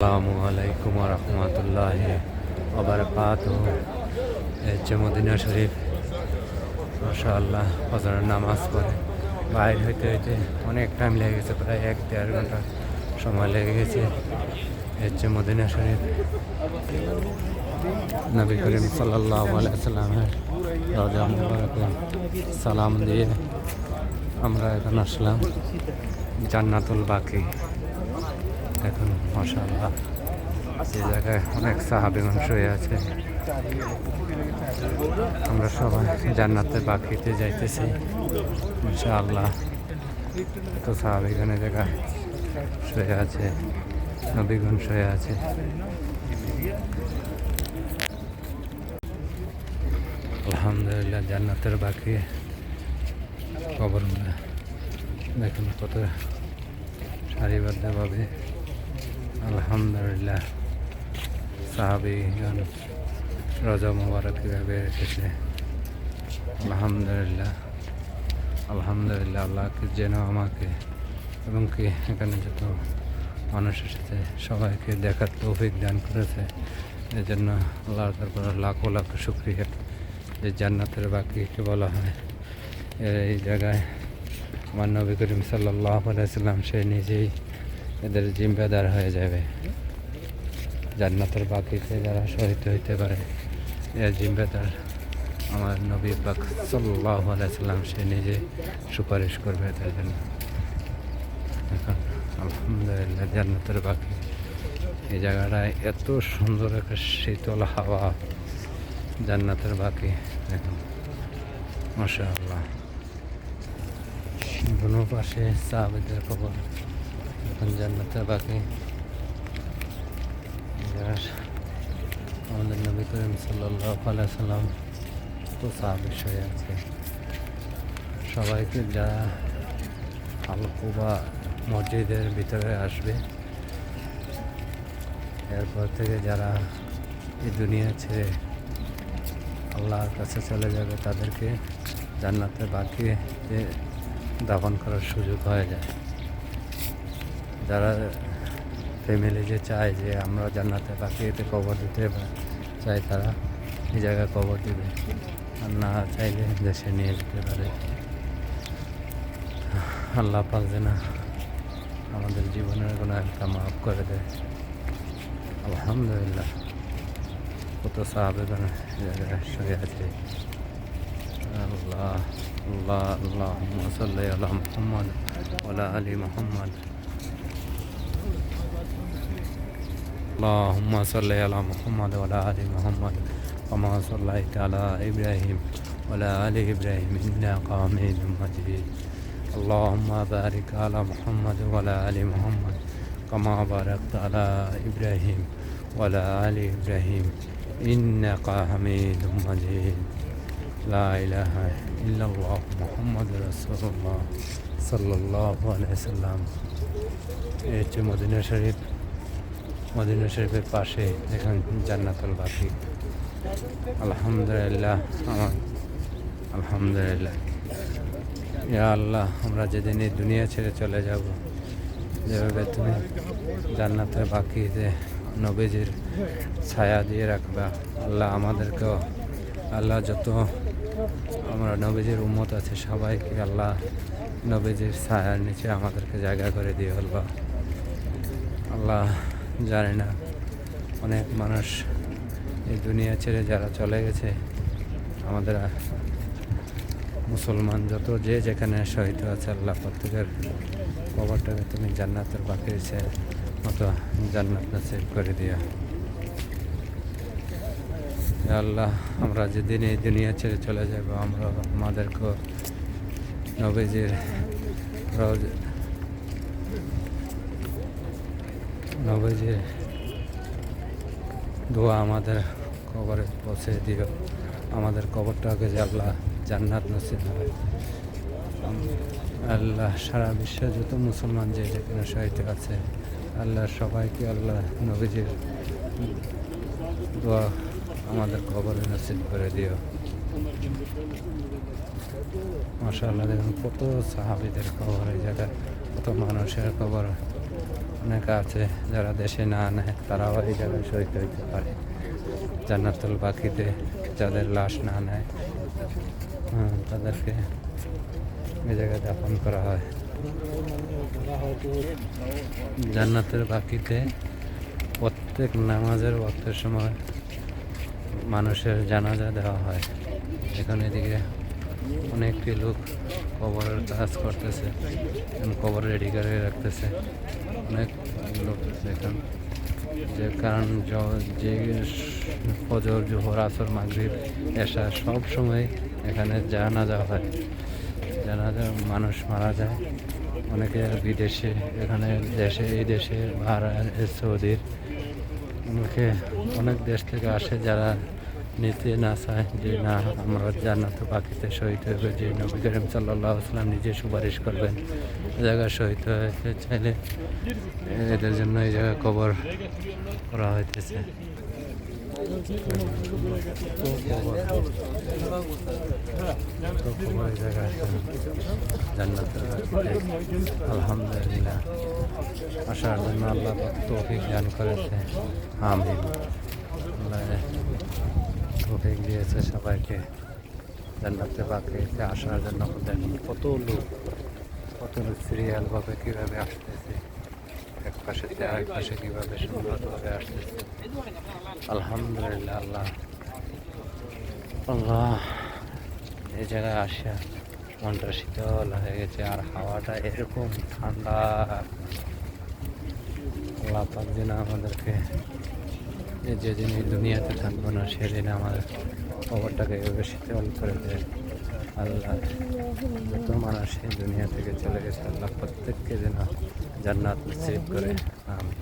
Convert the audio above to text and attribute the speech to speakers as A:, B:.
A: আসসালামু আলাইকুম রহমতুল্লাহ মদিনা শরীফ, মাশাআল্লাহ, ফজরের নামাজ পড়ে। বাইর হইতে হইতে অনেক টাইম লেগে গেছে, প্রায় এক দেড় ঘণ্টা সময় লেগে গেছে। হচ্ছে মদিনা শরীফ, নবী করিম রাজা সালাম দিয়ে আমরা এখন আসলাম জান্নাতুল বাকি। এখন মশাল্লাহ এই জায়গায় অনেক সাহাবি মানুষ হয়ে আছে। আমরা সবাই জান্নাতে বাকিতে যাইতেছি ইনশাআল্লাহ তো এই জায়গায় শুয়ে আছে, নবীগণ শুয়ে আছে। আলহামদুলিল্লাহ, জান্নাতের বাকি কবরগুলো দেখুন কত সারিবদ্ধভাবে আলহামদুলিল্লাহ। সাহাবিগণ রজা মুবারক কীভাবে রেখেছে? আলহামদুলিল্লাহ। আলহামদুলিল্লাহ আল্লাহকে যেন আমাকে এবং কি এখানে যত মানুষের সাথে সবাইকে দেখার তৌফিক দান করেছে এই জন্য আল্লাহর তারপর লাখো লাখো শুক্রিয়া। যে জান্নাতের বাকিকে বলা হয়, এই জায়গায় আমার নবী করিম সাল্লাহ আলাইসাল্লাম সে নিজেই এদের জিম্মেদার হয়ে যাবে। জান্নাতের বাকিতে যারা শহীদ হইতে পারে এর জিম্মেদার আমার নবী পাক সাল্লাহ আলাইসাল্লাম সে নিজে সুপারিশ করবে তাই জন্য। এখন আলহামদুলিল্লাহ জান্নাতের বাকি। এই জায়গাটায় এত সুন্দর একটা শীতল হাওয়া, জান্নাতের বাকি। দেখুন মাসা আল্লাহ পাশে সাহাবিদের খবর এখন জান্নাতের বাকি। আমাদের নবী করিম সাল্লাম তো সাহাবির হয়ে আছে। সবাইকে যারা আলকুবা মসজিদের ভিতরে আসবে। এরপর থেকে যারা এই দুনিয়া ছেড়ে আল্লাহর কাছে চলে যাবে, তাদেরকে জান্নাতে বাকি দাফন করার সুযোগ হয়ে যায়। যারা ফ্যামিলি যে চায় যে আমরা জান্নাতে বাকিতে কবর দিতে চাই তারা এই জায়গায় কবর দিবে। আর না চাইলে দেশে নিয়ে যেতে পারে। আল্লাহ পাক যেন আমাদের জীবনের কোনো একটা মাফ করে দেয়। আলহামদুলিল্লাহ। কত সাহাবেগণ জায়গায় শুয়ে আছে। আল্লাহ আল্লাহ আল্লাহ সাল্লি আলা মুহাম্মদ ওয়ালা আলি মুহাম্মদ। اللهم صل على محمد وعلى ال محمد كما صليت على ابراهيم وعلى ال ابراهيم انك حميد مجيد اللهم بارك على محمد وعلى ال محمد كما باركت على ابراهيم وعلى ال ابراهيم انك حميد مجيد لا اله الا الله محمد رسول الله صلى الله عليه وسلم এই হচ্ছে মদিনা শরীফ মদিনা শরীফের পাশে দেখেন জান্নাতুল বাকি। আলহামদুলিল্লাহ, আমার আলহামদুলিল্লাহ। ইয়া আল্লাহ, আমরা যেদিন এই দুনিয়া ছেড়ে চলে যাব, যেভাবে তুমি জান্নাতের বাকিতে নবীজির ছায়া দিয়ে রাখবা, আল্লাহ আমাদেরকেও, আল্লাহ যত আমরা নবীজির উম্মত আছে সবাইকে আল্লাহ নবীজির ছায়ার নিচে আমাদেরকে জায়গা করে দিয়ে আল্লাহ আল্লাহ জানে না। অনেক মানুষ এই দুনিয়া ছেড়ে যারা চলে গেছে, আমাদের মুসলমান যত যে যেখানে শহীদ আছে আল্লাহ প্রত্যেকের কবরটাকে তুমি জান্নাতের বাকি মতো জান্নাত নাসিব করে দিয়া আল্লাহ, আমরা যেদিন এই দুনিয়া ছেড়ে চলে যাব, আমরা আমাদেরকে নবীজির রোজ নবীজির দোয়া আমাদের কবরে পৌঁছে দিও। আমাদের কবরটাকে যে আল্লাহ জান্নাত নসিব হয় আল্লাহ সারা বিশ্বে যত মুসলমান যে যেখানে শহীদ আছে, আল্লাহ সবাইকে আল্লাহ নবীজির দোয়া আমাদের কবরে নসিব করে দিও। মাশাআল্লাহ, দেখুন কত সাহাবিদের খবর এই জায়গায় কত মানুষের খবর অনেক আছে যারা দেশে না নেয় তারাও এই জায়গায় শহীদ হইতে পারে। জান্নাতুল বাকিতে যাদের লাশ না নেয় হ্যাঁ, তাদেরকে এই জায়গায় দাফন করা হয়। জান্নাতের বাকিতে প্রত্যেক নামাজের ওয়াক্তের সময় মানুষের জানাজা দেওয়া হয়। এখানে এদিকে অনেকটি লোক কবরের কাজ করতেছে কবর রেডি করে রাখতেছে। অনেক লোক দেখেন যে কারণ যে ফজর, জোহর, আসর, মাগরিব এসা সব সময় এখানে জানাজা হয়। জানাজা মানুষ মারা যায়। অনেকে বিদেশে, এখানে দেশে, এই দেশে ভারত সৌদির। অনেকে অনেক দেশ থেকে আসে যারা নিতে না চায়, যে না, আমরা জান্নাত বাকিতে শহীদ হইবে যে নবী করিম সাল্লাহ আসলাম নিজে সুপারিশ করবেন জায়গায় শহীদ হয়েছে চাইলে এদের জন্য এই জায়গায় কবর করা হইতেছে। তো তো। আলহামদুলিল্লাহ আসার জন্য আল্লাহ তৌফিক দান করেছে। আল্লাহ তৌফিক দিয়েছে সবাইকে, জান্নাতে বাকিতে আসার জন্য দেখুন কত লোক কত লোক সিরিয়াল ভাবে কীভাবে আসতেছে এক পাশে আরেক পাশে কীভাবে সুন্দরভাবে আসতেছে। আলহামদুলিল্লাহ, আল্লাহ। আল্লাহ, এই জায়গায় আসা মনটা শীতল হয়ে গেছে, আর হাওয়াটা এরকম ঠান্ডা। আল্লাহ পাক যেন আমাদেরকে যেদিন এই দুনিয়াতে থাকব না, সেদিন আমাদের খবরটাকে এভাবে শীতল করে দেয় আল্লাহ, যত মানুষ এই দুনিয়া থেকে চলে গেছে, আল্লাহ প্রত্যেককে যেন জান্নাত নসিব করে। আমিন।